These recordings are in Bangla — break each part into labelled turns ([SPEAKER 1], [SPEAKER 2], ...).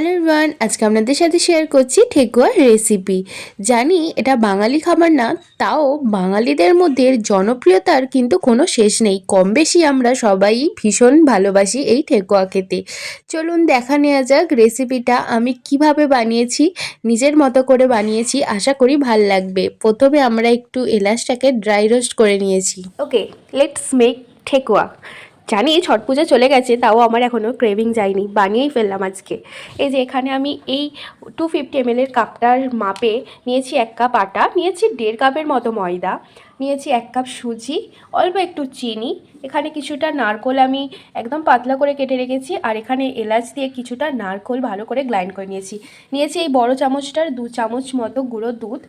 [SPEAKER 1] হ্যালো ওয়ান আজকে আপনাদের সাথে শেয়ার করছি ঠেকুয়ার রেসিপি জানি এটা বাঙালি খাবার না, তাও বাঙালিদের মধ্যে জনপ্রিয়তার কিন্তু কোনো শেষ নেই। কম বেশি আমরা সবাই ভীষণ ভালোবাসি এই ঠেকুয়া খেতে। চলুন দেখা নেওয়া যাক রেসিপিটা আমি কীভাবে বানিয়েছি, নিজের মতো করে বানিয়েছি, আশা করি ভালো লাগবে। প্রথমে আমরা একটু এলাচটাকে ড্রাই রোস্ট করে নিয়েছি।
[SPEAKER 2] Okay let's make thekua. জানি ছট পূজা চলে গেছে, তাও আমার এখনও ক্রেভিং যায়নি, বানিয়েই ফেললাম আজকে। এই যে এখানে আমি এই টু ফিফটি এমএলের কাপটার মাপে নিয়েছি এক কাপ আটা, নিয়েছি দেড় কাপের মতো ময়দা, নিয়েছি এক কাপ সুজি, অল্প একটু চিনি এখানে কিছুটা নারকোল আমি একদম পাতলা করে কেটে রেখেছি, আর এখানে এলাচ দিয়ে কিছুটা নারকোল ভালো করে গ্রাইন্ড করে নিয়েছি। নিয়েছি এই বড় চামচটার দু চামচ মতো গুঁড়ো দুধ,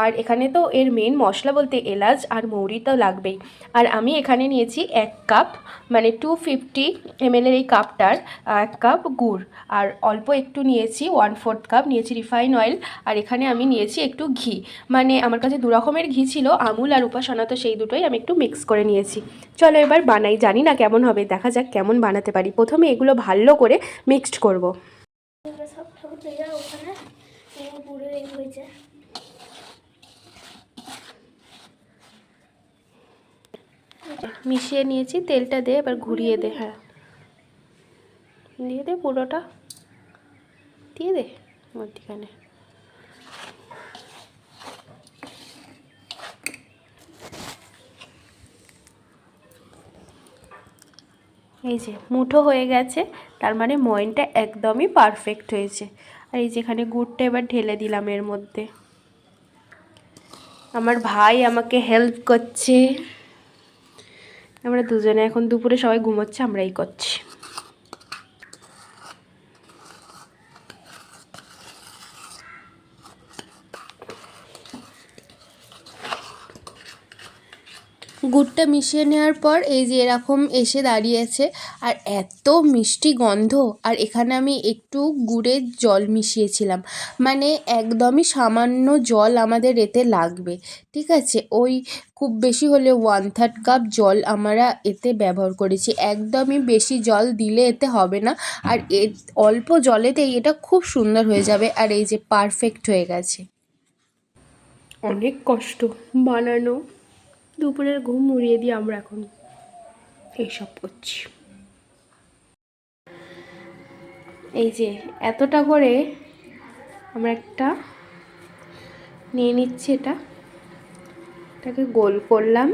[SPEAKER 2] আর এখানে তো এর মেন মশলা বলতে এলাচ আর মৌরি তো লাগবেই। আর আমি এখানে নিয়েছি এক কাপ মানে টু ফিফটি এমএলের এই কাপটার এক কাপ গুড়, আর অল্প একটু নিয়েছি ওয়ান ফোর্থ কাপ নিয়েছি রিফাইন অয়েল আর এখানে আমি নিয়েছি একটু ঘি। মানে আমার কাছে দু রকমের ঘি ছিল, আমুল আর উপাসনা তো সেই দুটোই আমি একটু মিক্স করে নিয়েছি। চলো এবার বানাই জানি না কেমন হবে দেখা যাক কেমন বানাতে পারি। প্রথমে এগুলো ভালো করে মিক্সড করব।
[SPEAKER 3] সব ওখানে
[SPEAKER 2] মিশিয়ে নিয়েছি তেলটা দে এবার ঘুরিয়ে দে হ্যাঁ। দিয়ে দে পুরোটা। দিয়ে দে মধ্যখানে। এই যে মুঠো হয়ে গেছে, তার মানে ময়নটা একদমই পারফেক্ট হয়েছে। আর এই যেখানে গুড়টা এবার ঢেলে দিলাম এর মধ্যে। আমার ভাই আমাকে হেল্প করছে। আমরা দুজনে এখন দুপুরে সবাই ঘুমোচ্ছে, আমরাই করছি।
[SPEAKER 1] গুড়টা মিশিয়ে নেওয়ার পর এই যে এরকম এসে দাঁড়িয়েছে, আর এত মিষ্টি গন্ধ। আর এখানে আমি একটু গুড়ের জল মিশিয়েছিলাম। মানে একদমই সামান্য জল আমাদের এতে লাগবে, ঠিক আছে? ওই খুব বেশি হলে ওয়ান থার্ড কাপ জল আমরা এতে ব্যবহার করেছি। একদমই বেশি জল দিলে এতে হবে না। আর এ অল্প জলেতেই এটা খুব সুন্দর হয়ে যাবে। আর এই যে পারফেক্ট হয়ে গেছে।
[SPEAKER 2] অনেক কষ্ট বানানো। দুপুরের ঘুম উড়িয়ে দিয়ে আমরা এখন এইসব করছি। এই যে, এতটা করে আমরা একটা নিয়ে নিচ্ছি এটা। এটাকে গোল করলাম।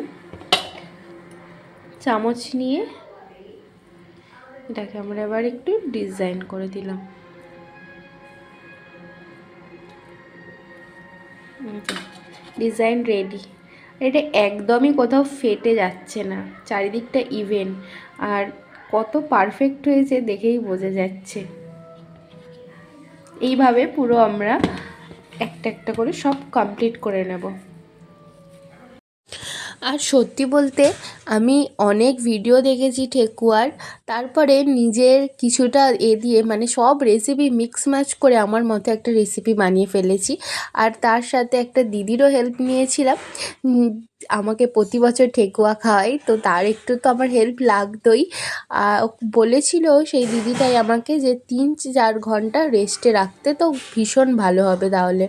[SPEAKER 2] চামচ নিয়ে এটাকে আমরা এবার একটু ডিজাইন করে দিলাম। Design ready. এটা একদমই কোথাও ফেটে যাচ্ছে না, চারিদিকটা ইভেন আর কত পারফেক্ট হয়েছে দেখেই বোঝা যাচ্ছে। এইভাবে পুরো আমরা একটা একটা করে সব কমপ্লিট করে নেব।
[SPEAKER 1] আর সত্যি বলতে আমি অনেক ভিডিও দেখেছি ঠেকুয়ার। তারপরে নিজের কিছুটা এ দিয়ে মানে সব রেসিপি মিক্স ম্যাচ করে আমার মতো একটা রেসিপি বানিয়ে ফেলেছি। আর তার সাথে একটা দিদিরও হেল্প নিয়েছিলাম। আমাকে প্রতি বছর ঠেকুয়া খাওয়াই তো তার একটু তো আমার হেল্প লাগতোই। বলেছিল সেই দিদিটাই আমাকে যে তিন চার ঘণ্টা রেস্টে রাখতে তো ভীষণ ভালো হবে তাহলে।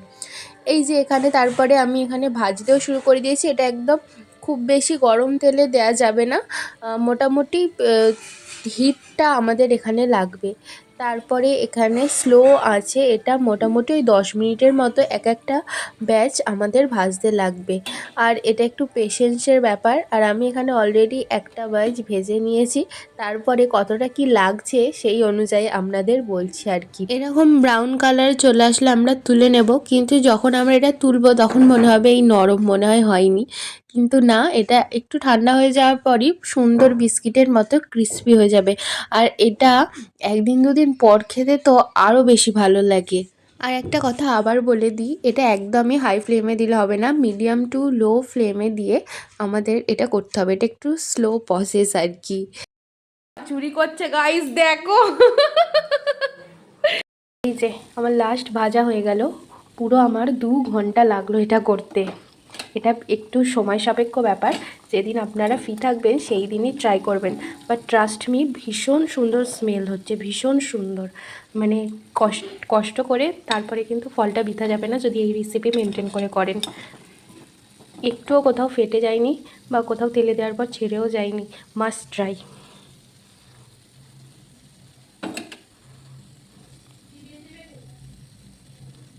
[SPEAKER 1] এই যে এখানে তারপরে আমি এখানে ভাজতেও শুরু করে দিয়েছি, এটা একদম খুব বেশি গরম তেলে দেয়া যাবে না। মোটামুটি হিটটা আমাদের এখানে লাগবে। তারপরে এখানে স্লো আছে, এটা মোটামুটি ওই দশ মিনিটের মতো এক একটা ব্যাচ আমাদের ভাজতে লাগবে। আর এটা একটু পেশেন্সের ব্যাপার। আর আমি এখানে অলরেডি একটা ব্যাচ ভেজে নিয়েছি। তারপরে কতটা কি লাগছে সেই অনুযায়ী আপনাদের বলছি আর কি। এরকম ব্রাউন কালার চলে আসলে আমরা তুলে নেব। কিন্তু যখন আমরা এটা তুলবো, তখন মনে হবে এই নরম মনে হয় হয়নি। কিন্তু না, এটা একটু ঠান্ডা হয়ে যাওয়ার পরই সুন্দর বিস্কিটের মতো ক্রিস্পি হয়ে যাবে। আর এটা একদিন দুদিন পর খেতে তো আরও বেশি ভালো লাগে। আর একটা কথা আবার বলে দিই, এটা একদমই হাই ফ্লেমে দিলে হবে না মিডিয়াম টু লো ফ্লেমে দিয়ে আমাদের এটা করতে হবে। এটা একটু স্লো প্রসেস আর কি।
[SPEAKER 2] চুরি করছে গাইস দেখো। এই যে, আমার লাস্ট ভাজা হয়ে গেল। পুরো আমার দু ঘণ্টা লাগল এটা করতে। এটা একটু সময় সাপেক্ষ ব্যাপার। যেদিন আপনারা ফ্রি থাকবেন, সেই দিনই ট্রাই করবেন। বাট ট্রাস্ট মি ভীষণ সুন্দর স্মেল হচ্ছে, ভীষণ সুন্দর। মানে কষ্ট কষ্ট করে তারপরে কিন্তু ফলটা বিথা যাবে না যদি এই রেসিপি মেনটেন করে করেন। একটুও কোথাও ফেটে যায়নি বা কোথাও তেলে দেওয়ার পর ছেড়েও যায়নি। মাস্ট ট্রাই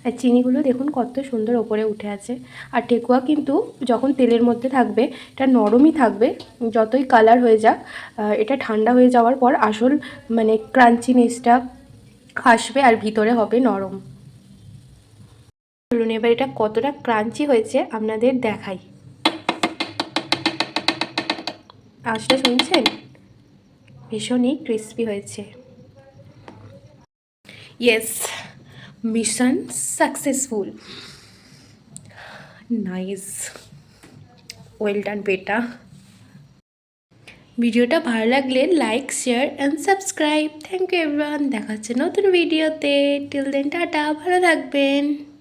[SPEAKER 2] আর চিনিগুলো দেখুন কত সুন্দর ওপরে উঠে আছে। আর ঠেকুয়া কিন্তু যখন তেলের মধ্যে থাকবে, এটা নরমই থাকবে, যতই কালার হয়ে যাক এটা ঠান্ডা হয়ে যাওয়ার পর আসল মানে ক্রাঞ্চিনেসটা আসবে আর ভিতরে হবে নরম। চলুন এবার এটা কতটা ক্রাঞ্চি হয়েছে আপনাদের দেখাই। আওয়াজটা শুনছেন? ভীষণই ক্রিস্পি হয়েছে। Yes mission successful nice well done বেটা ভিডিওটা ভালো লাগলে like share and subscribe thank you everyone দেখা হচ্ছে নতুন ভিডিওতে টিল দেন টাটা, ভালো থাকবেন।